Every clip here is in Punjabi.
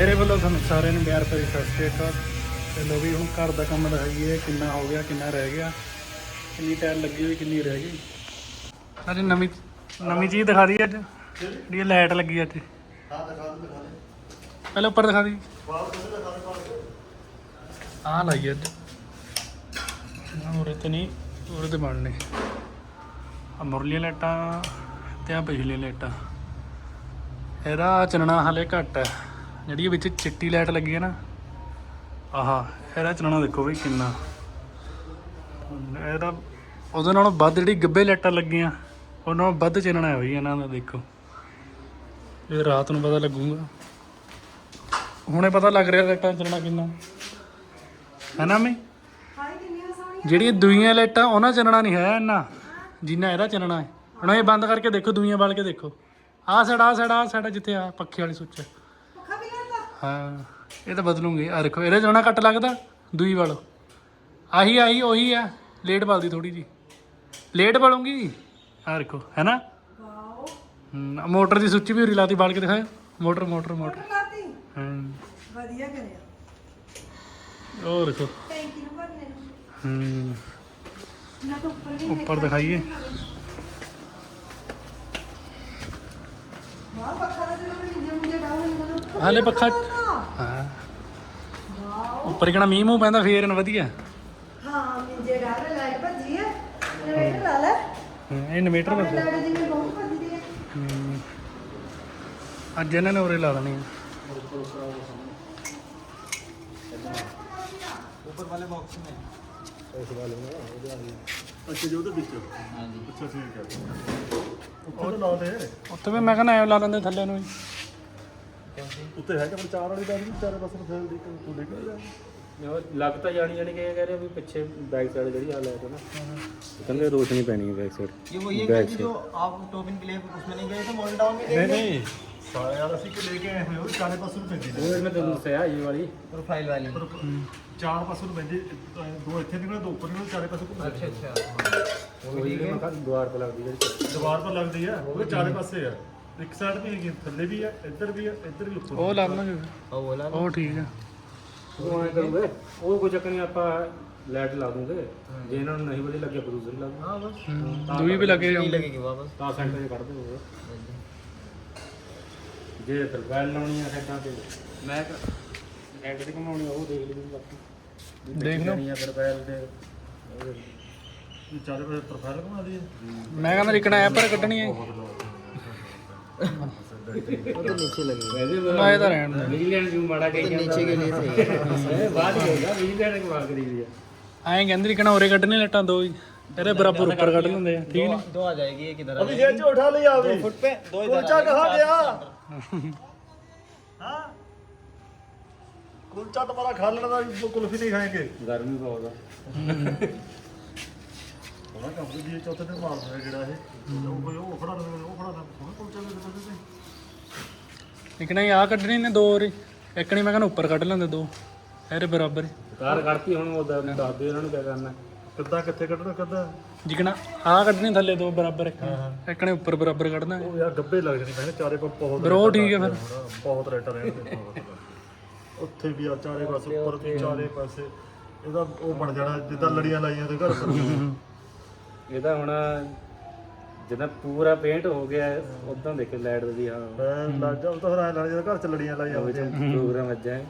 ਮੇਰੇ ਵੱਲੋਂ ਤੁਹਾਨੂੰ ਸਾਰਿਆਂ ਨੂੰ ਪਿਆਰ ਭਰੀ ਸਤਿ ਸ਼੍ਰੀ ਅਕਾਲ। ਤੇ ਲੋ ਵੀ ਹੁਣ ਘਰ ਦਾ ਕੰਮ ਦਿਖਾਈਏ ਕਿੰਨਾ ਹੋ ਗਿਆ ਕਿੰਨਾ ਰਹਿ ਗਿਆ ਕਿੰਨੀ ਟਾਇਰ ਲੱਗੀ ਹੋਈ ਕਿੰਨੀ ਰਹਿ ਗਈ। ਅੱਜ ਨਵੀਂ ਨਵੀਂ ਚੀਜ਼ ਦਿਖਾ ਦੀ ਅੱਜ। ਜਿਹੜੀ ਲਾਈਟ ਲੱਗੀ ਅੱਜ। ਹਾਂ ਦਿਖਾ ਦੇ ਦਿਖਾ ਦੇ ਪਹਿਲਾਂ ਉੱਪਰ ਦਿਖਾ ਦੀ। ਆਹ ਲਾਈ ਅੱਜ। ਨਾ ਉਰੇ ਤੇ ਨਹੀਂ ਉਰੇ ਤੇ ਬਣਨੇ। ਆ ਮੁਰਲੀਆਂ ਲਾਈਟਾਂ ਤੇ ਆ ਪਿਛਲੀਆਂ ਲਾਈਟਾਂ। ਇਹਦਾ ਚਲਣਾ ਹਲੇ ਘੱਟ ਹੈ ਜਿਹੜੀ ਵਿੱਚ ਚਿੱਟੀ ਲਾਈਟ ਲੱਗੀ ਹੈ ਨਾ, ਆਹਾ, ਇਹਦਾ ਚਲਣਾ ਦੇਖੋ ਬਈ ਕਿੰਨਾ। ਇਹਦਾ ਉਹਦੇ ਨਾਲੋਂ ਵੱਧ ਜਿਹੜੀ ਗੱਬੇ ਲਾਈਟਾਂ ਲੱਗੀਆਂ ਉਹਨਾਂ ਨਾਲੋਂ ਵੱਧ ਚੱਲਣਾ ਹੈ ਬਈ ਇਹਨਾਂ ਦਾ, ਦੇਖੋ। ਇਹ ਰਾਤ ਨੂੰ ਪਤਾ ਲੱਗੂਗਾ। ਹੁਣੇ ਪਤਾ ਲੱਗ ਰਿਹਾ ਲਾਈਟਾਂ ਚੱਲਣਾ ਕਿੰਨਾ। ਹੈ ਨਾ ਮੈਂ? ਜਿਹੜੀਆਂ ਦੂਈਆਂ ਲਾਈਟਾਂ, ਉਹਨਾਂ ਚੱਲਣਾ ਨਹੀਂ ਹੈ ਇੰਨਾ, ਜਿੰਨਾ ਇਹਦਾ ਚੱਲਣਾ ਹੈ। ਹੁਣ ਇਹ ਬੰਦ ਕਰਕੇ ਦੇਖੋ, ਦੂਈਆਂ ਬਾਲ ਕੇ ਦੇਖੋ। ਆਹ ਸਾਡਾ, ਆਹ ਸਾਈਡ ਆਹ ਸਾਡਾ ਜਿੱਥੇ ਆ, ਪੱਖੇ ਵਾਲੀ ਸੁੱਚ ਹਾਂ ਇਹ ਤਾਂ ਬਦਲੂਗੇ। ਆ ਦੇਖੋ ਇਹਦਾ ਚੱਲਣਾ ਘੱਟ ਲੱਗਦਾ ਦੂਈ ਵਾਲੋ। ਆਹੀ ਆਹੀ ਉਹੀ ਆ। ਲੇਟ ਬਲਦੀ ਥੋੜੀ ਜੀ ਲੇਟ ਬਲੂੰਗੀ? ਆ ਦੇਖੋ ਹੈ ਨਾ? ਹਮ, ਮੋਟਰ ਦੀ ਸੁੱਚ ਵੀ ਉਰੀ ਲਾਤੀ ਬਾਲ ਕੇ ਦਿਖਾਓ ਮੋਟਰ ਮੋਟਰ ਮੋਟਰ। ਹਾਂ। ਵਧੀਆ ਕਰਿਆ। ਉਹ ਦੇਖੋ। ਟੈਂਕੀ ਨੂੰ। ਭਰਨੇ ਨੂੰ ਉੱਪਰ ਦਿਖਾਈਏ। ਵਾਹ ਪੱਖਾ ਦਾ ਜਿਹੜਾ ਹਾਲੇ ਪੱਖਾ ਹਾਂ। ਉੱਪਰ ਕਿਹੜਾ ਮੀਂਹ ਮੂੰਹ ਪੈਂਦਾ ਫੇਰ ਨਾ ਵਧੀਆ। ਹਾਂ ਮਿੰਜੇ ਡਾਉਨ ਲਾਈਟ ਭੱਜੀ ਹੈ। ਇਨਵੇਟਰ ਲਾ ਲੈ। ਇਹ ਇਨਵੇਟਰ ਆਪਣੇ ਬਸ ਲਾਈਟ ਜਿਵੇਂ ਬਹੁਤ ਭੱਜਦੀ ਹੈ। ਅੱਜ ਇਹਨਾਂ ਨੇ ਉਰੇ ਲਾ ਦੇਣੀ ਆ। ਅੱਛਾ ਜੀ ਉਹਦੇ ਵਿੱਚ। ਹਾਂਜੀ। ਅੱਛਾ ਠੀਕ ਹੈ। ਉੱਥੇ ਤਾਂ ਲਾ ਦੇ। ਉੱਤੇ ਵੀ ਮੈਂ ਕਹਿੰਦਾ ਐ ਲਾ ਲੈਂਦੇ ਥੱਲੇ ਨੂੰ ਹੀ ਉੱਤੇ ਹੈਗਾ ਪਰ ਚਾਰ ਵਾਲੀ ਦਾ ਵੀ ਚਾਰੇ ਪਾਸੇ ਨੂੰ ਫੈਲ ਦੀ ਤੂੰ ਦੇਖ ਲਿਆ ਲੱਗ ਤਾਂ ਜਾਣੀ ਜਾਣੀ ਕਿ ਇਹ ਕਹਿ ਰਹੇ ਵੀ ਪਿੱਛੇ ਬੈਕ ਸਾਈਡ ਜਿਹੜੀ ਹਾਲ ਹੈ ਨਾ ਕਹਿੰਦੇ ਰੋਸ਼ਨੀ ਪੈਣੀ ਹੈ ਬੈਕ ਸਾਈਡ ये वही है कि जो आप टोपिन के लिए उसमें नहीं गए थे मॉडल टाउन में ਨਹੀਂ ਨਹੀਂ ਸਾਰੇ ਯਾਰ ਅਸੀਂ ਕਿ ਲੈ ਕੇ ਆਏ ਹੋਏ ਉਹ ਚਾਰੇ ਪਾਸੇ ਨੂੰ ਪੈਂਦੀ ਨੇ ਉਹ ਮੈਂ ਤੁਹਾਨੂੰ ਦੱਸਿਆ ਇਹ ਵਾਲੀ प्रोफाइल वाली ਪਰ ਚਾਰ ਪਾਸੇ ਨੂੰ ਪੈਂਦੀ ਅਹ ਦੋ ਇੱਥੇ ਨਿਕਲੇ ਦੋ ਉੱਪਰ ਨਿਕਲੇ ਚਾਰੇ ਪਾਸੇ ਘੁੰਮ अच्छा अच्छा ਉਹ ਵੀ ਮੈਂ ਕਿਹਾ ਦੁਆਰ ਤੇ ਲੱਗਦੀ ਜਿਹੜੀ ਦੀਵਾਰ ਪਰ ਲੱਗਦੀ ਆ ਉਹ ਚਾਰੇ ਪਾਸੇ ਆ ਇੱਕ ਸਾਈਡ ਵੀ ਹੈਗੀ ਥੱਲੇ ਵੀ ਆ ਇੱਧਰ ਵੀ ਆ ਇੱਧਰ ਵੀ ਲੁੱਕੋ ਉਹ ਲਾ ਲਾਂਗੇ ਉਹ ਵਾਲਾ ਉਹ ਠੀਕ ਆ। ਉਹ ਐ ਕਰੂਗੇ ਉਹ ਕੋਈ ਚੱਕਰ ਨਹੀਂ ਆਪਾਂ ਲਾਈਟ ਲਾ ਦੂੰਗੇ। ਜੇ ਇਹਨਾਂ ਨੂੰ ਨਹੀਂ ਵਧੀਆ ਲੱਗਿਆ ਪ੍ਰੋਡਿਊਸਰ ਲਾ ਦੂੰਗੇ। ਹਾਂ ਬਸ। ਦੂਈ ਵੀ ਲੱਗੇ ਜਾਊਗੀ। ਲੱਗੇਗੀ ਵਾਪਸ 10 ਸੈਂਟਰ ਜੇ ਕੱਢ ਦੇਵੋਗੇ ਜੇ ਤਰਪਾਲ ਲਾਉਣੀ ਆ ਸਾਈਡਾਂ ਤੇ। ਮੈਂ ਐਂਡ ਤੇ ਕਮਾਉਣੀ ਉਹ ਦੇਖ ਲਈ ਬਾਕੀ। ਦੇਖ ਲਓ। ਨਹੀਂ ਆ ਤਰਪਾਲ ਦੇ ਚਾਰੇ ਪਾਸੇ ਤਰਪਾਲ ਘੁਮਾ ਦੀ ਮੈਂ ਕਹਿੰਦਾ ਰਿਕਣਾ ਐ ਪਰ ਕੱਢਣੀ ਹੈ वो तो नीचे लगेगी ਵੈਸੇ ਲਾਏ ਤਾਂ ਰਹਿਣ ਦੇ ਬਿਜਲੀ ਲੈਣ ਜੂ ਮਾੜਾ ਕਹੀ ਜਾਂਦਾ नीचे के लिए सही है ਇਹ ਬਾਅਦ ਹੀ ਹੋਗਾ ਬਿਜਲੀ ਲੈਣ ਕਮਾਲ ਕਰੀ ਦੀ ਆ ਐਂ ਕਹਿੰਦੇ ਰਿਕਣਾ ਉਰੇ ਕੱਢਣੀ ਲੱਟਾਂ ਦੋ ਹੀ ਇਹਦੇ ਬਰਾਬਰ ਉੱਪਰ ਕੱਢ ਲੈਂਦੇ ਆ ਠੀਕ ਨੇ दो आ जाएगी एक इधर आ ਅਭੀ ਜੇ ਝੋਠਾ ਲਈ ਆਵੇ फुट पे दो इधर ਕੁਲਚਾ ਕਹਾ ਗਿਆ ਹਾਂ ਕੁਲਚਾ ਤੁਹਾਡਾ ਖਾ ਲੈਣਾ ਤਾਂ ਕੁਲਫੀ ਨਹੀਂ ਖਾਏਗੇ ਗਰਮੀ ਆ ਉਹਨਾਂ ਕੰਪਨੀ ਦੀ ਚੌਥੇ ਦਿਨ ਮਾਰ ਦਿੰਦੇ ਜਿਹੜਾ ਇਹ ਉਹ ਕੋਈ ਉਹ ਫੜਾ ਦੇ ਉਹ ਫੜਾ ਦੇ ਉਹ ਕੁਲਚਾ ਦੇ ਦੇ ਦੇ ਰਿਕਣਾ ਆ ਕੱਢਣੀ ਨੇ ਦੋ ਉਰੇ ਇੱਕਣੀ ਮੈਂ ਕਹਿੰਦਾ ਉੱਪਰ ਕੱਢ ਲੈਂਦੇ ਦੋ। ਇਹਦੇ ਬਰਾਬਰ ਹੀ। ਕਾਰ ਕੱਢਤੀ ਹੁਣ ਉਹ ਦੱਸ ਦੱਸ ਦਿਓ ਇਹਨਾਂ ਨੂੰ ਕਿਆ ਕਰਨਾ। ਕਿੱਦਾਂ ਕਿੱਥੇ ਕੱਢਣਾ ਕਿੱਦਾਂ? ਜਿਕਣਾ ਆ ਕੱਢਣੀ ਥੱਲੇ ਦੋ ਬਰਾਬਰ ਇੱਕ। ਇੱਕਣੇ ਉੱਪਰ ਬਰਾਬਰ ਕੱਢਣਾ। ਉਹ ਯਾਰ ਗੱਬੇ ਲੱਗ ਜਣੀ ਮੈਂ ਚਾਰੇ ਪਰ ਬਹੁਤ ਉਹ ਠੀਕ ਹੈ ਫਿਰ। ਬਹੁਤ ਰੇਟ ਰਹਿਣਗੇ ਉੱਥੇ ਵੀ ਆ ਚਾਰੇ ਪਾਸੇ ਉੱਪਰ ਵੀ ਚਾਰੇ ਪਾਸੇ। ਇਹਦਾ ਉਹ ਬਣ ਜਾਣਾ ਜਿੱਦਾਂ ਲੜੀਆਂ ਲਾਈਆਂ ਤੇ ਘਰ ਪਰ ਇਹਦਾ ਹੁਣ ਜਦੋਂ ਪੂਰਾ ਪੇਂਟ ਹੋ ਗਿਆ ਉਦੋਂ ਦੇਖੇ ਲਾਈਟ ਦੀ ਹਾਂ। ਮੈਂ ਲੱਗ ਜਾ ਉਹ ਤਾਂ ਫਿਰ ਐਂ ਲੱਗ ਜਦੋਂ ਘਰ ਚ ਲੜੀਆਂ ਲਾਈਆਂ ਉਹ ਹੁੰਦੀਆਂ ਪ੍ਰੋਗਰਾਮ ਅੱਜ ਹੈ।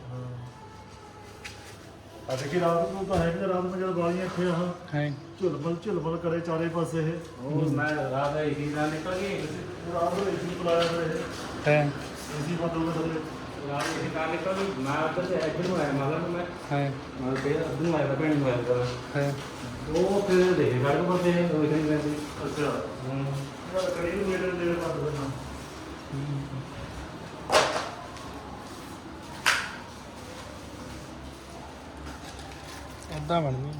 ਆ ਦੇਖੀ ਰਾਤ ਨੂੰ ਤਾਂ ਹੈ ਕਿ ਰਾਤ ਨੂੰ ਜਦ ਬਾਲੀਆਂ ਇੱਥੇ ਆਹ ਹੈ। ਝੁਲਮਲ ਝੁਲਮਲ ਕਰੇ ਚਾਰੇ ਪਾਸੇ। ਇਹ ਉਹ ਮੈਂ ਰਾਤ ਦਾ ਇਸੀ ਨਾਲ ਨਿਕਲ ਗਈ। ਰਾਤ ਨੂੰ ਏਸੀ ਬੁਲਾਇਆ ਇਹ ਹੈ। ਏਸੀ ਬੰਦ ਹੋ ਗਿਆ ਥੱਲੇ ਰਾਤ ਇਸੀ ਨਾਲ ਨਿਕਲ ਗਈ। ਮੈਂ ਉੱਧਰ ਤੇ ਇੱਧਰ ਨੂੰ ਆਇਆ ਮਾਲਾ ਨੂੰ ਮੈਂ। ਹੈ। ਮੈਂ ਤੇ ਅੱਧ ਨੂੰ ਆਇਆ ਭੈਣ ਨੂੰ ਆਇਆ। ਕਰਾਂ ਹੈ। ਉਹ ਫਿਰ ਦੇਖੇ ਗੜ ਕੋਤੇ ਉਹ ਨਹੀਂ ਲੈਂਦੀ ਅੱਛਾ। ਹੂੰ। ਯਾਰ ਕੜੀ ਨੂੰ ਮੇਰੇ ਦੇ ਬੰਦ ਕਰਨਾ ਏਦਾਂ ਬਣਨੀ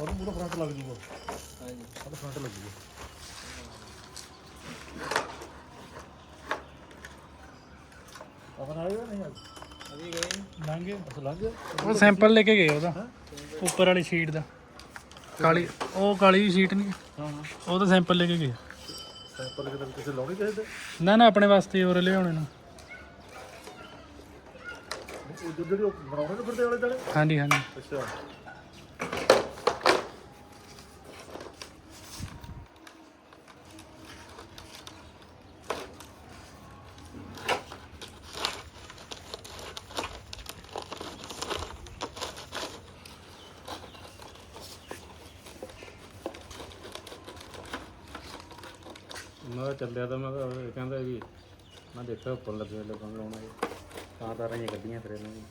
ਔਰ ਪੂਰਾ ਫਰੰਟ ਲੱਗ ਜੂਗਾ ਹਾਂਜੀ ਫਰੰਟ ਲੱਗ ਜੂਗਾ ਆਪਣਾ ਆਏਗਾ ਨਹੀਂ ਅੱਜ ਅਭੀ ਗਏ ਲੰਘੇ? ਅਸ ਲੰਘ ਗਿਆ ਉਹ ਸੈਂਪਲ ਲੈ ਕੇ ਗਏ ਉਹਦਾ। ਉੱਪਰ ਵਾਲੀ ਸ਼ੀਟ ਦਾ। ਕਾਲੀ ਉਹ ਕਾਲੀ ਸ਼ੀਟ ਨਹੀਂ। ਹਾਂ ਉਹ ਤਾਂ ਸੈਂਪਲ ਲੈ ਕੇ ਗਏ। ਸੈਂਪਲ ਕਿਤੇ ਕਿਸੇ ਲਾਉਣੀ ਕਿਸੇ ਦੇ ਨਾ ਨਾ ਆਪਣੇ ਵਾਸਤੇ ਹੋਰ ਲਿਆਉਣੇ ਨੂੰ। ਉਹ ਜਿਹੜੀ ਉਹ ਬਣਾਉਣੇ ਨੇ ਫਿਰਦੇ ਵਾਲੇ ਜਣੇ ਹਾਂਜੀ ਹਾਂਜੀ। ਅੱਛਾ। ਮੈਂ ਚੱਲਿਆ ਤਾਂ ਮੈਂ ਕਿਹਾ ਕਹਿੰਦਾ ਵੀ ਮੈਂ ਦੇਖਿਆ ਉੱਪਰ ਲੱਗੇ ਲੋਕਾਂ ਲਾਉਣਾ। ਇਹ ਤਾਂ ਤਾਰਾਂ ਹੀ ਗੱਡੀਆਂ ਫਿਰ ਇਹਨਾਂ ਨੇ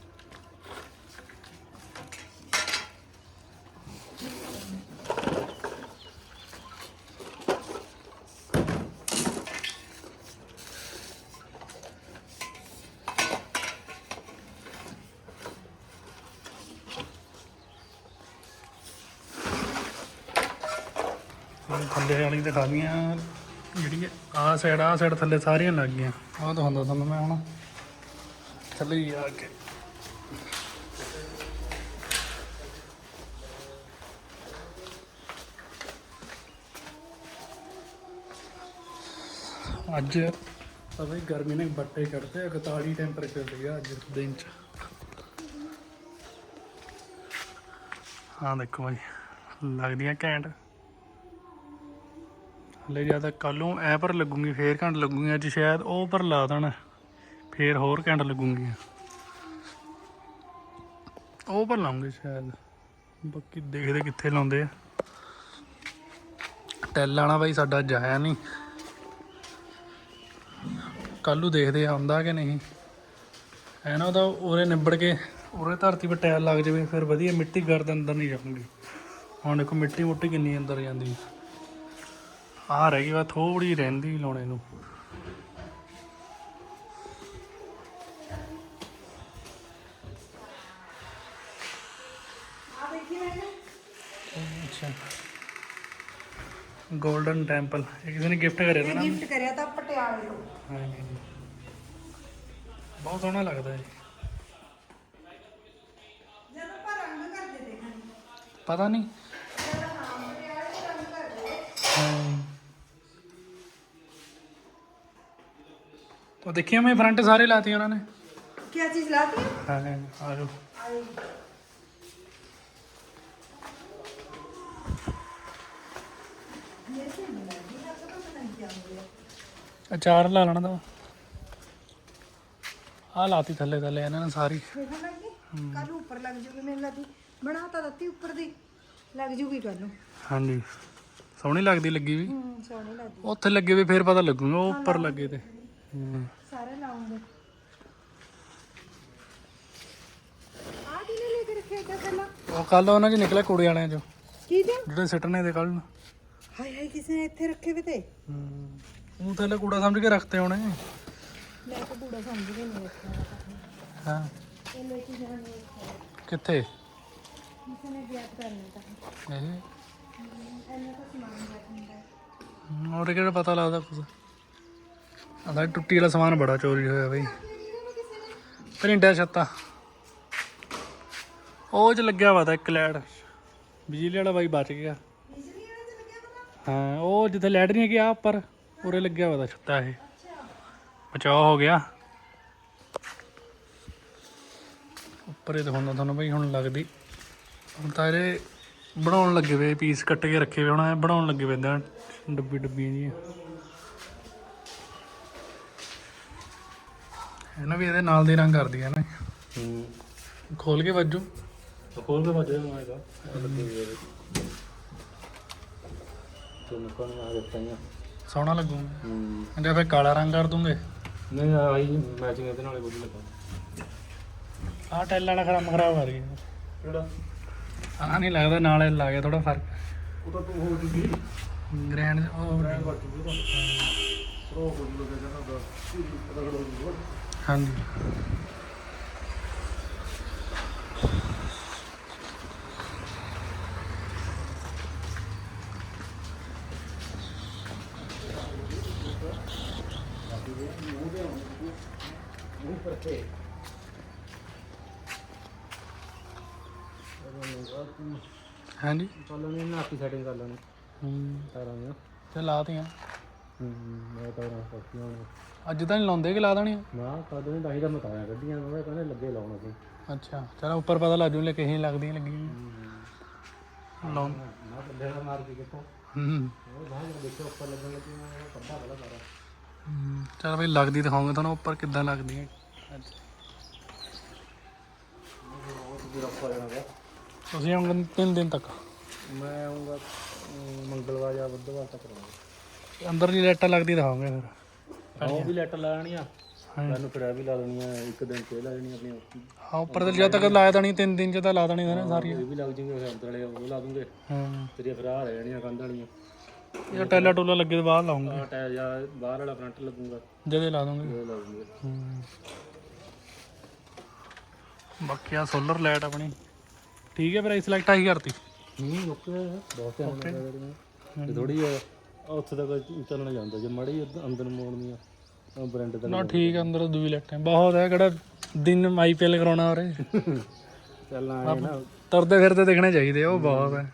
ਥੱਲੇ ਵਾਲੀ ਦਿਖਾ ਗਈਆਂ ਜਿਹੜੀ ਆਹ ਸਾਈਡ ਆਹ ਸਾਈਡ ਥੱਲੇ ਸਾਰੀਆਂ ਲੱਗ ਗਈਆਂ। ਆਹ ਦਿਖਾਉਂਦਾ ਤੁਹਾਨੂੰ ਮੈਂ ਹੁਣ। ਥੱਲੇ ਹੀ ਆ ਕੇ ਅੱਜ ਤਾਂ ਬਈ ਗਰਮੀ ਨੇ ਬੱਟੇ ਕੱਢਦੇ 41 ਟੈਂਪਰੇਚਰ ਸੀਗਾ ਅੱਜ ਦਿਨ ਚ। ਹਾਂ ਦੇਖੋ ਬਾਈ, ਲੱਗਦੀਆਂ ਘੈਂਟ। ਹਲੇ ਜ਼ਿਆਦਾ ਕੱਲ ਨੂੰ ਐ ਪਰ ਲੱਗੂਗੀ, ਫੇਰ ਘੰਟ ਲੱਗੂਗੀ, ਅੱਜ ਸ਼ਾਇਦ ਉਹ ਪਰ ਲਾ ਦੇਣ, ਫੇਰ ਹੋਰ ਘੰਟ ਲੱਗੂਗੀ ਉਹ ਪਰ ਲਾਉਂਗੇ ਸ਼ਾਇਦ। ਬਾਕੀ ਦੇਖਦੇ ਕਿੱਥੇ ਲਾਉਂਦੇ ਆ। ਟੈਲ ਆਣਾ ਬਾਈ ਸਾਡਾ ਜਾਇਆ ਨਹੀਂ। ਕੱਲੂ ਦੇਖਦੇ ਆ, ਆਉਂਦਾ ਕਿ ਨਹੀਂ। ਐ ਨਾ ਉਹਦਾ ਉਰੇ ਨਿਬੜ ਕੇ, ਉਰੇ ਧਰਤੀ 'ਤੇ ਟੈਲ ਲੱਗ ਜਾਵੇ, ਫਿਰ ਵਧੀਆ ਮਿੱਟੀ ਗਰਦ ਅੰਦਰ ਨਹੀਂ ਜਾਊਗੀ। ਹੁਣ ਦੇਖੋ, ਮਿੱਟੀ ਮੁੱਟੀ ਕਿੰਨੀ ਅੰਦਰ ਜਾਂਦੀ ਆ ਰਹਿ ਗਈ ਵਾ ਥੋੜੀ ਰਹਿੰਦੀ ਲਾਉਣੇ ਨੂੰ। ਆ ਦੇਖੀ ਮੈਂ ਅੱਛਾ। 골ਡਨ ਟੈਂਪਲ ਇਹ ਕਿਸੇ ਨੇ ਗਿਫਟ ਕਰਿਆ ਤਾ ਨਾ? ਗਿਫਟ ਕਰਿਆ ਤਾਂ ਪਟਿਆਲੇ ਤੋਂ। ਹਾਂਜੀ। ਬਹੁਤ ਸੋਹਣਾ ਲੱਗਦਾ ਹੈ ਜਦੋਂ ਆਪਾਂ ਰੰਗ ਕਰਦੇ ਦੇਖਾਂਗੇ। ਪਤਾ ਨਹੀਂ। ਉਹ ਦੇਖਿਆ ਮੈਂ ਫਰੰਟ ਸਾਰੇ ਲਾਤੇ ਉਹਨਾਂ ਨੇ। ਕੀ ਚੀਜ਼ ਲਾਤੀ? ਹੈ ਆ ਜਾਓ। ਅਚਾਰ ਲਾ ਲੈਣਾ ਤਾਂ। ਆ ਲਾਤੀ ਥੱਲੇ ਥੱਲੇ ਇਹਨਾਂ ਨੇ ਸਾਰੀ। ਦੇਖਣ ਲੱਗੀ ਕੱਲ ਉੱਪਰ ਲੱਗ ਜੂਗੀ ਮੈਨੂੰ ਲੱਗੀ ਬਣਾ ਤਾਂ ਦਿੱਤੀ ਉੱਪਰ ਦੀ। ਲੱਗ ਜੂਗੀ ਕੱਲ ਨੂੰ। ਹਾਂਜੀ। ਸੋਹਣੀ ਲੱਗਦੀ ਲੱਗੀ ਵੀ। ਹੂੰ ਸੋਹਣੀ ਲੱਗਦੀ। ਉੱਥੇ ਲੱਗੇ ਵੀ ਫੇਰ ਪਤਾ ਲੱਗੂਗਾ ਉਹ ਉੱਪਰ ਲੱਗੇ ਤੇ। ਹੂੰ। ਸਾਰੇ ਲਾਉਂਗੇ ਆ ਕਿਨੇ ਲੈ ਕੇ ਰੱਖਿਆ ਇੱਧਰ ਪਹਿਲਾਂ ਉਹ ਕੱਲ ਉਹਨਾਂ 'ਚ ਨਿਕਲਿਆ ਕੁੜੀ ਵਾਲਿਆਂ 'ਚੋਂ। ਕੀ ਤੇ ਜਿਹੜੇ ਸਿੱਟਣੇ ਦੇ ਕੱਲ ਨੂੰ। ਹਾਏ ਹਾਏ ਕਿਸੇ ਨੇ ਇੱਥੇ ਰੱਖੇ ਵੇ ਤੇ। ਹੂੰ। ਉਹ ਥੱਲੇ ਕੂੜਾ ਸਮਝ ਕੇ ਰੱਖਤੇ ਹੋਣੇ। ਮੈਂ ਤਾਂ ਬੂੜਾ ਸਮਝ ਕੇ ਨਹੀਂ ਰੱਖਿਆ। ਹਾਂ। ਇਹ ਲੈ ਕੇ ਜਾਣੇ ਰੱਖਿਆ। ਕਿੱਥੇ? ਕਿਸੇ ਨੇ ਵਿਆਹ ਕਰਨਾ ਤਾਂ। ਇਹ? ਇਹਨਾਂ ਦਾ ਸਮਾਨ ਰੱਖਣਾ ਹੋਰ ਕਿਹੜਾ ਪਤਾ ਲੱਗਦਾ ਕੁਝ ਆਦਾ ਟੁੱਟੀ ਵਾਲਾ ਸਮਾਨ ਬੜਾ ਚੋਰੀ ਹੋਇਆ ਬਈ। ਪ੍ਰਿੰਟਾਂ ਛੱਤਾਂ। ਉਹ ਚ ਲੱਗਿਆ ਵਾ ਤਾਂ ਇੱਕ ਲੈਟ। ਬਿਜਲੀ ਵਾਲਾ ਬਾਈ ਬਚ ਗਿਆ। ਹਾਂ ਉਹ ਜਿੱਥੇ ਲੈਟ ਨਹੀਂ ਹੈਗੀ ਆ ਉੱਪਰ ਉਰੇ ਲੱਗਿਆ ਵਾ ਤਾਂ ਛੱਤਾ ਇਹ। ਬਚਾਅ ਹੋ ਗਿਆ। ਉੱਪਰ ਇਹ ਦਿਖਾਉਂਦਾ ਤੁਹਾਨੂੰ ਬਈ ਹੁਣ ਲੱਗਦੀ। ਹੁਣ ਤਾਂ ਇਹਦੇ ਬਣਾਉਣ ਲੱਗੇ ਵੇ ਪੀਸ ਕੱਟ ਕੇ ਰੱਖੇ ਵੇ ਹੁਣ ਇਹ ਬਣਾਉਣ ਲੱਗੇ ਵੇ ਇਦਾਂ ਡੱਬੀ ਡੱਬੀਆਂ ਜੀਆਂ ਇਹਨਾਂ ਵੀ ਇਹਦੇ ਨਾਲ ਦੇ ਰੰਗ ਕਰਦੀ ਹੈ। ਨਾ ਖੋਲ ਕੇ ਵੱਜੂ। ਖੋਲ ਕੇ ਲੱਗੇ ਕੋਣ ਆ ਦਿੱਤਾ ਹੀ ਸੋਹਣਾ ਲੱਗੂ। ਹੂੰ ਇਹਦਾ ਫਿਰ ਕਾਲਾ ਰੰਗ ਕਰ ਦੂੰਗੇ। ਨਹੀਂ ਆਈ ਮੈਚਿੰਗ ਇਹਦੇ ਨਾਲ ਵਧੀਆ ਲੱਗਾ ਆਹ ਟੈਲਾਂ ਵਾਲਾ ਖਰਾਬ ਖਰਾਬ ਕਰ ਗਿਆ ਕਿਹੜਾ? ਆਹ ਨਹੀਂ ਲੱਗਦਾ ਨਾਲੇ ਲੱਗ ਗਿਆ ਥੋੜਾ ਫ਼ਰਕ। ਉਹ ਤਾਂ ਤੂੰ ਹੋ ਜੂਗੀ ਗ੍ਰੈਂਡ ਉਹ ਬ੍ਰੈਂਡ ਵੱਟ ਜੂਗੀ ਤਾਂ। ਪ੍ਰੋ ਹੋ ਜੂਗਾ ਕਹਿੰਦਾ ਦਾ ਰਗੜ ਹੋ ਜੂਗਾ। ਹਾਂਜੀ। ਹਾਂਜੀ। ਕਰ ਲੈਣੀ ਨਾ ਆਪੀ ਸੈਟਿੰਗ ਕਰ ਲੈਣੀ ਹੂੰ। ਤਾਰਾਂ ਦੀਆਂ ਤੇ ਲਾਤੀਆਂ ਹੂੰ ਮੈਂ ਤਾਰਾਂ ਸੌਖੀਆਂ ਹੁਣ ਅੱਜ ਤਾਂ ਨਹੀਂ ਲਾਉਂਦੇ ਕਿ ਲਾ ਦੇਣੀਆਂ ਨਾ ਕਦੋਂ ਨਹੀਂ ਤਾਂ ਹੀ ਤਾਂ ਮੈਂ ਤਾਰਾਂ ਕੱਢੀਆਂ ਮੈਂ ਕਹਿੰਦੇ ਲੱਗੇ ਲਾਉਣ ਅਸੀਂ ਅੱਛਾ ਚਲੋ ਉੱਪਰ ਪਤਾ ਲੱਗ ਜੂ ਲੈ ਕਿਹੀ ਲੱਗਦੀਆਂ ਲੱਗੀਆਂ ਲਾਉਂ ਨਾ ਬੰਦੇ ਦਾ ਮਾਰ ਕੇ ਕਿੱਥੋਂ ਹੂੰ। ਉਹ ਬਾਹਰ ਦੇਖੋ ਉੱਪਰ ਲੱਗਣ ਲੱਗੀਆਂ ਉਹ ਕੱਢਾ ਬੜਾ ਸਾਰਾ। ਚਲ ਬਈ ਲੱਗਦੀ ਦਿਖਾਉਂਗੇ ਤੁਹਾਨੂੰ ਉੱਪਰ ਕਿੱਦਾਂ ਲੱਗਦੀਆਂ। ਤੁਸੀਂ ਆਉਂਗੇ ਤਿੰਨ ਦਿਨ ਤੱਕ। ਮੈਂ ਆਉਂਗਾ ਮੰਗਲਵਾਰ ਜਾਂ ਬੁੱਧਵਾਰ ਤੱਕ ਰਹੂੰਗਾ ਅੰਦਰ ਦੀ ਲਾਈਟਾਂ ਲੱਗਦੀ ਦਿਖਾਉਂਗੇ ਫਿਰ। ਉਹ ਵੀ ਲੈਟ ਲਾਣੀਆਂ ਮੈਨੂੰ ਫਿਰ ਇਹ ਵੀ ਲਾ ਦੇਣੀਆਂ ਇੱਕ ਦਿਨ ਤੇ ਲਾ ਦੇਣੀ ਆਪਣੀ ਹਾਂ ਉੱਪਰ ਤੇ ਜਦ ਤੱਕ ਲਾਇਆ ਦੇਣੀ ਤਿੰਨ ਦਿਨ ਚ ਤਾਂ ਲਾ ਦੇਣੀ ਸਾਰੀਆਂ। ਇਹ ਵੀ ਲੱਗ ਜੂਗੇ ਫਿਰ ਅੰਦਰ ਵਾਲੇ ਉਹ ਲਾ ਦੂੰਗੇ। ਹਾਂ। ਤੇਰੀਆਂ ਫਿਰ ਆਹ ਰਹਿ ਜਾਣੀਆਂ ਕੰਧ ਵਾਲੀਆਂ। ਇਹ ਟੈਲਾ ਟੂਲਾ ਲੱਗੇ ਤੋਂ ਬਾਅਦ ਲਾਉਂਗੇ। ਟਾਇਰ ਜਾਂ ਬਾਹਰ ਵਾਲਾ ਫਰੰਟ ਲੱਗੂਗਾ। ਜਦੇ ਲਾ ਦੋਗੇ। ਉਹ ਲਾ ਦੂੰਗੇ। ਹੂੰ। ਬਾਕੀ ਆ ਸੋਲਰ ਲਾਈਟ ਆਪਣੀ। ਠੀਕ ਹੈ ਪ੍ਰਾਈਸ ਸਿਲੈਕਟ ਆਹੀ ਕਰਤੀ। ਨਹੀਂ ਓਕੇ ਬਹੁਤ ਧਿਆਨ ਨਾਲ ਤੇ ਥੋੜੀ ਉੱਥੇ ਤੱਕ ਚੱਲਣਾ ਜਾਂਦਾ। ਜੇ ਮੜੀ ਅੰਦਰ ਨੂੰ ਮੋੜਨੀ ਆ ਉਹ ਬ੍ਰਾਂਡ ਦਾ ਨਾ ਠੀਕ ਆ, ਅੰਦਰ ਦੂਈ ਲਾਈਟਾਂ ਬਹੁਤ ਹੈ ਕਿਹੜਾ ਦਿਨ ਆਈਪੀਐਲ ਕਰਾਉਣਾ ਉਰੇ। ਚੱਲਣਾ ਆਏ ਨਾ। ਤੁਰਦੇ ਫਿਰਦੇ ਦਿਖਣੇ ਚਾਹੀਦੇ ਆ, ਉਹ ਬਹੁਤ ਹੈ।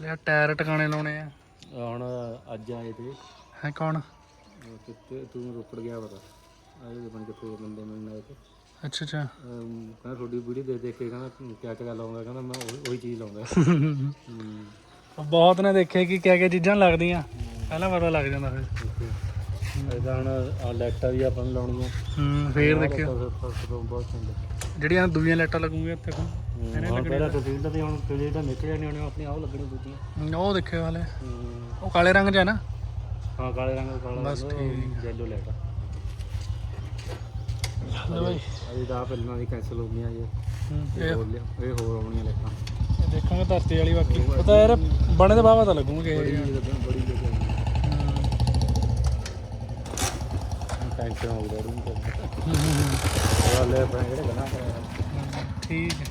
ਲਿਆ ਟਾਇਰ ਟਿਕਾਣੇ ਲਾਉਣੇ ਆ। ਹੁਣ ਅੱਜ ਆਏ ਤੇ। ਹੈ ਕੌਣ? ਉਹ ਕਿੱਥੇ ਤੂੰ ਰੋਪੜ ਗਿਆ ਪਤਾ। ਆਏ ਤੇ ਬਣ ਕਿੱਥੇ ਬੰਦੇ ਮਿਲਣ ਆਏ ਤੇ ਅੱਛਾ ਅੱਛਾ। ਅਮ, ਕਹਿੰਦਾ ਤੁਹਾਡੀ ਵੀਡੀਓ ਦੇ ਦੇਖ ਕੇ ਕਹਿੰਦਾ ਕਿਆ ਕਿਆ ਲਾਉਂਗਾ ਕਹਿੰਦਾ ਮੈਂ ਉਹੀ- ਉਹੀ ਚੀਜ਼ ਲਾਉਂਦਾ। ਹੂੰ ਉਹ ਬਹੁਤ ਨੇ ਦੇਖੇ ਕਿ ਕਿਆ ਕਿਆ ਚੀਜ਼ਾਂ ਲੱਗਦੀਆਂ। ਪਹਿਲਾਂ ਪਤਾ ਲੱਗ ਜਾਂਦਾ ਫਿਰ। ਇਹਦਾ ਹੁਣ ਆ ਲਾਈਟਾਂ ਵੀ ਆਪਾਂ ਨੂੰ ਲਾਉਣੀਆਂ। ਹੂੰ ਫੇਰ ਦੇਖਿਓ। ਬਹੁਤ ਚੰਗਾ ਜਿਹੜੀਆਂ ਦੂਜੀਆਂ ਲਾਈਟਾਂ ਲੱਗੂਗੀਆਂ ਉੱਥੇ ਕੋਲ ਹੁਣ ਪਹਿਲਾਂ ਤਸਵੀਰ ਤੇ ਹੁਣ ਤੇ ਜਿਹੜਾ ਨਿਕਲਿਆ ਨਹੀਂ ਉਹਨੇ ਆਪਣੀ ਆਹ ਲੱਗਣੀ ਦੂਜੀਆਂ ਉਹ ਦੇਖਿਓ ਵਾਲੇ ਹੂੰ। ਉਹ ਕਾਲੇ ਰੰਗ 'ਚ ਹੈ ਨਾ? ਹਾਂ ਕਾਲੇ ਰੰਗ ਦਾ ਕਾਲਾ ਬਸ ਠੀਕ ਯੈਲੋ ਲਾਈਟ ਲਓ ਬਈ। ਅਜੇ ਤਾਂ ਆਹ ਪਹਿਲਾਂ ਦੀ ਕੈਨਸਲ ਹੋ ਗਈਆਂ ਇਹ ਹੂੰ, ਇਹ ਹੋਰ ਲਿਆ ਇਹ ਹੋਰ ਆਉਣੀਆਂ ਲਾਈਟਾਂ ਇਹ ਦੇਖਾਂਗੇ ਧਰਤੀ ਵਾਲੀ ਬਾਕੀ। ਪਤਾ ਯਾਰ ਬਣੇ ਦੇ ਬਾਅਦ ਪਤਾ ਲੱਗੂਗਾ ਕਿ ਬੜੀ ਲੱਗਣ ਬੜੀ ਲੱਗਣ ਟੈਨਸ਼ਨ ਹੋ ਗਈ ਰੂਮ ਤੇ ਉਹ ਲੈ ਆਪਣੇ ਜਿਹੜੇ ਬਣਾ ਕਰਾਇਆ ਠੀਕ ਹੈ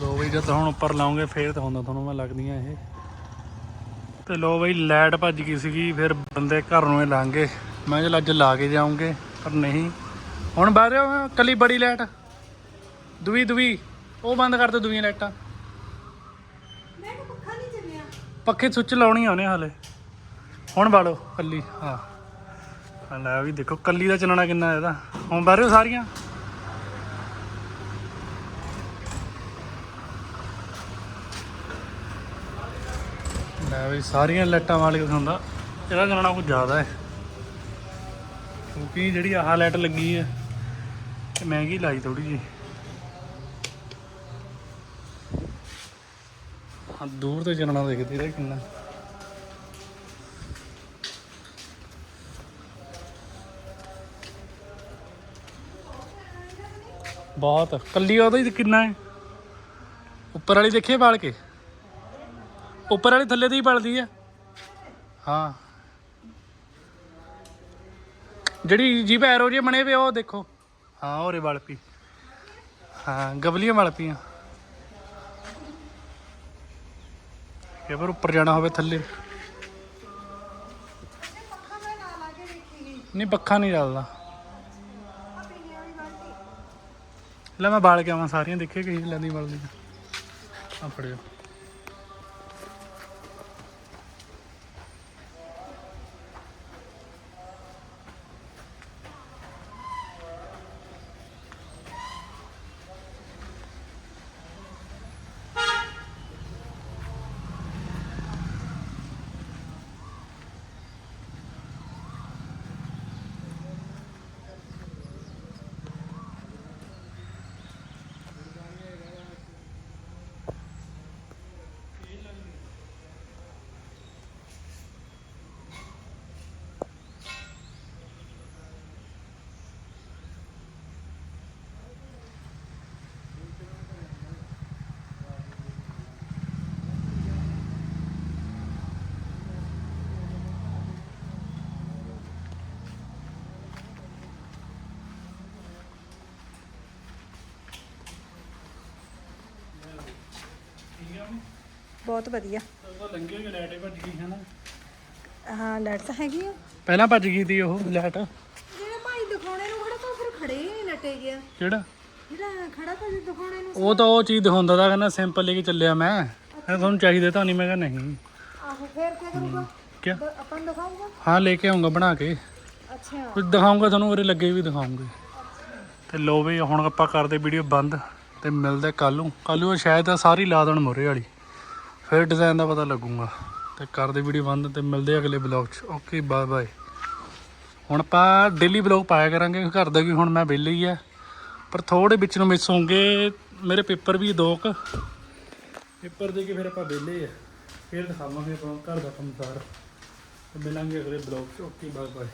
ਲੋ ਬਈ ਜਦ ਹੁਣ ਉੱਪਰ ਲਾਉਂਗੇ ਫੇਰ ਤਾਂ ਹੁੰਦਾ ਤੁਹਾਨੂੰ ਮੈਂ ਲੱਗਦੀਆਂ ਇਹ। ਤੇ ਲੋ ਬਈ ਲਾਈਟ ਭੱਜ ਗਈ ਸੀਗੀ ਫਿਰ ਬੰਦੇ ਘਰ ਨੂੰ ਹੀ ਲਾਂਗੇ। ਮੈਂ ਚਲ ਅੱਜ ਲਾ ਕੇ ਜਾਉਂਗੇ ਪਰ ਨਹੀਂ। ਹੁਣ ਬਾਹਰ ਆਓ, ਕੱਲੀ ਬੜੀ ਲਾਈਟ। ਦੂਈ ਦੂਈ। ਉਹ ਬੰਦ ਕਰ ਦਿਓ ਦੂਈਆਂ ਲਾਈਟਾਂ। ਮੈਂ ਪੱਖਾ ਨਹੀਂ ਚੱਲਿਆ। ਪੱਖੇ ਸੁੱਚ ਲਾਉਣੀ ਆ ਉਹਨੇ ਹਾਲੇ। ਹੁਣ ਬਾਲੋ ਕੱਲੀ ਹਾਂ। ਲੈ ਵੀ ਦੇਖੋ ਕੱਲੀ ਦਾ ਚੱਲਣਾ ਕਿੰਨਾ ਇਹਦਾ। ਹੁਣ ਬਾਰਿਓ ਸਾਰੀਆਂ। ਲੈ ਵੀ ਸਾਰੀਆਂ ਲਾਈਟਾਂ ਵਾਲੀ ਹੁੰਦਾ ਇਹਦਾ ਚੱਲਣਾ ਕੁਝ ਜ਼ਿਆਦਾ ਹੈ। ਕਿਉਂਕਿ ਜਿਹੜੀ ਆਹ ਲਾਈਟ ਲੱਗੀ ਹੈ, ਇਹ ਮਹਿੰਗੀ ਲਾਈ ਥੋੜੀ ਜੀ ਹਾਂ ਦੂਰ ਤੋਂ ਚੱਲਣਾ ਦੇਖਦੀ ਰਹੇ ਕਿੰਨਾ। ਬਹੁਤ। ਕੱਲੀ ਉਹਦਾ ਹੀ ਕਿੰਨਾ ਹੈ? ਉੱਪਰ ਵਾਲੀ ਦੇਖੀਏ ਬਾਲ ਕੇ? ਉੱਪਰ ਵਾਲੀ ਥੱਲੇ ਦੀ ਹੀ ਬਲਦੀ ਹੈ ਹਾਂ। ਜਿਹੜੀ ਜੀਪ ਐਰੋ ਜੇ ਬਣੇ ਵੇ ਉਹ ਦੇਖੋ। ਹਾਂ ਹੋਰੇ ਬਲ ਪੀ ਹਾਂ ਗਬਲੀਆਂ ਬਲ ਪੀਆਂ ਇਹ ਪਰ ਉੱਪਰ ਜਾਣਾ ਹੋਵੇ ਥੱਲੇ। ਨਹੀਂ ਪੱਖਾ ਨਹੀਂ ਚੱਲਦਾ ਆ ਵਾਲੀ ਲੈ ਮੈਂ ਬਾਲ ਕੇ ਆਵਾਂ ਸਾਰੀਆਂ ਦੇਖੇ ਕਿ ਲੈਂਦੀ ਬਲਦੀ ਆ ਫੜਿਓ। ਬਹੁਤ ਵਧੀਆ। ਲੰਗੇ ਕਿ ਲਾਈਟ ਭੱਜ ਗਈ ਹੈ ਨਾ ਹਾਂ ਲੈਟ ਤਾਂ ਹੈਗੀ ਆ ਪਹਿਲਾਂ ਭੱਜ ਗਈ ਤੀ ਉਹ ਲੈਟ ਜਿਹੜਾ ਭਾਈ ਦਿਖਾਉਣੇ ਨੂੰ ਖੜਾ ਤਾਂ ਫਿਰ ਖੜੇ ਹੀ ਲਟੇ ਗਿਆ। ਕਿਹੜਾ? ਜਿਹੜਾ ਖੜਾ ਤਾਂ ਜੀ ਦਿਖਾਉਣੇ ਨੂੰ ਉਹ ਤਾਂ ਉਹ ਚੀਜ਼ ਦਿਖਾਉਂਦਾ ਤਾਂ ਕਹਿੰਦਾ ਸਿੰਪਲ ਲੈ ਕੇ ਚੱਲਿਆ ਮੈਂ। ਕਹਿੰਦਾ ਤੁਹਾਨੂੰ ਚਾਹੀਦੇ ਤਾਂ ਨਹੀਂ ਮੈਂ ਕਿਹਾ ਨਹੀਂ। ਆਹੋ ਫਿਰ ਕੀ ਕਰੂਗਾ? ਕਿਆ? ਆਪਾਂ ਨੂੰ ਦਿਖਾਊਗਾ? ਹਾਂ ਲੈ ਕੇ ਆਉਂਗਾ ਬਣਾ ਕੇ। ਅੱਛਾ। ਕੁਝ ਦਿਖਾਉਂਗਾ ਤੁਹਾਨੂੰ ਉਰੇ ਲੱਗੇ ਵੀ ਦਿਖਾਉਂਗੇ ਤੇ ਲੋ ਵੀ ਹੁਣ ਆਪਾਂ ਕਰਦੇ ਵੀਡੀਓ ਬੰਦ ਤੇ ਮਿਲਦੇ ਕੱਲ ਨੂੰ। ਕੱਲ ਨੂੰ ਸ਼ਾਇਦ ਆ ਸਾਰੀ ਲਾ ਦੇਣ ਮੁਰੇ ਵਾਲੀ। ਫਿਰ ਡਿਜ਼ਾਈਨ ਦਾ ਪਤਾ ਲੱਗੂਗਾ। ਤੇ ਕਰਦੇ ਵੀਡੀਓ ਬੰਦ ਤੇ ਮਿਲਦੇ ਅਗਲੇ ਬਲੌਗ 'ਚ। ਓਕੇ ਬਾਏ ਬਾਏ ਹੁਣ ਆਪਾਂ ਡੇਲੀ ਬਲੌਗ ਪਾਇਆ ਕਰਾਂਗੇ, ਘਰ ਦਾ ਵੀ ਹੁਣ ਮੈਂ ਵਿਹਲੇ ਹੀ ਆ। ਪਰ ਥੋੜੇ ਵਿੱਚ ਨੂੰ ਮਿਸ ਹੋਣਗੇ ਮੇਰੇ ਪੇਪਰ ਵੀ ਦੋ ਕੁ। ਪੇਪਰ ਦੇ ਕੇ ਫਿਰ ਆਪਾਂ ਵਿਹਲੇ ਆ। ਫਿਰ ਦਿਖਾਵਾਂਗੇ ਆਪਾਂ ਘਰ ਦਾ ਕੰਮ ਸਾਰ। ਮਿਲਾਂਗੇ ਅਗਲੇ ਬਲੌਗ 'ਚ। Okay bye bye